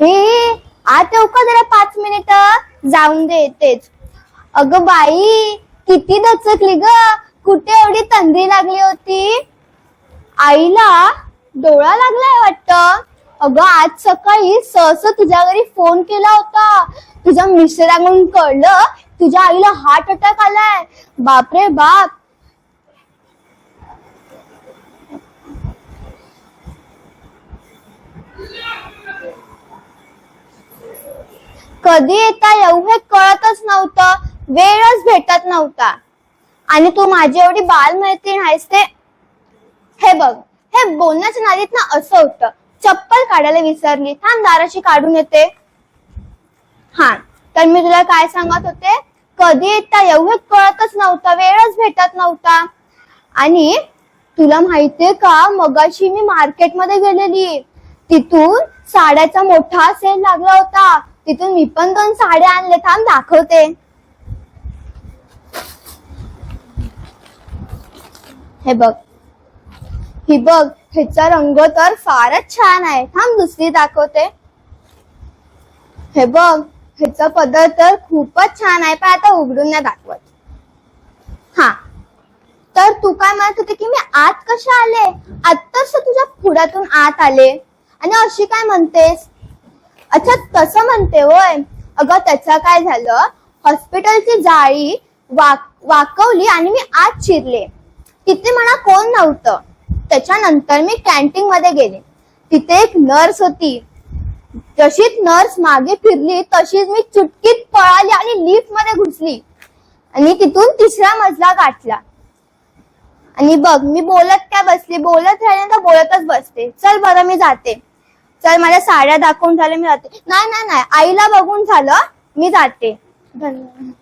आत येऊ का जरा पाच मिनिट जाऊन दे येतेच अगं बाई किती दचकली ग. कुठे एवढी तंद्री लागली होती? आईला डोळा लागलाय वाटत. अगं आज सकाळी सहस तुझ्या घरी फोन केला होता. तुझ्या मिस्टरांकडून कळलं तुझ्या आईला हार्ट अटॅक आलाय. बापरे बाप. कधी येता येऊ हे कळतच नव्हतं. वेळच भेटत नव्हता. आणि तू माझी एवढी बाल मैत्रीण आहेस ते? हे बघ हे बोलण्याच्या नादीत ना असं होतं. चप्पल काढायला विसरली. थांब दाराशी काढून येते. हा तर मी तुला काय सांगत होते? कधी येता येऊ हे कळतच नव्हतं. वेळच भेटत नव्हता. आणि तुला माहितीये का? मगाशी मी मार्केटमध्ये गेलेली. तिथून साड्याचा मोठा सेल लागला होता. तिथून मी पण दोन साड्या आणले थांब दाखवते. हे बघ. ही बघ ह्याचा रंग तर फारच छान आहे. थांब दुसरी दाखवते. हे बघ हिचा पदर तर खूपच छान आहे. पण आता उघडून नाही दाखवत. हा. तर तू काय म्हणत होते की मी आत कशा आले? आत्ताच तुझ्या पुढ्यातून आत आले. आणि अशी काय म्हणतेस? अच्छा तसं म्हणते होय. अगं त्याचं काय झालं? हॉस्पिटलची जाळी वाक वाकवली आणि मी आत शिरले. तिथे मला कोण नव्हतं. त्याच्यानंतर मी कॅन्टीन मध्ये गेले. तिथे एक नर्स होती. जशीच नर्स मागे फिरली तशीच मी चुटकीत पळाली आणि लिफ्टमध्ये घुसली. आणि तिथून तिसरा मजला गाठला. आणि बघ मी बोलत काय बसली? बोलत राहिले तर बोलतच बसते. चल बरं मी जाते. चल मला साड्या दाखवून झाल्या मी जाते. नाही नाही नाही. आईला बघून झालं मी जाते. धन्यवाद.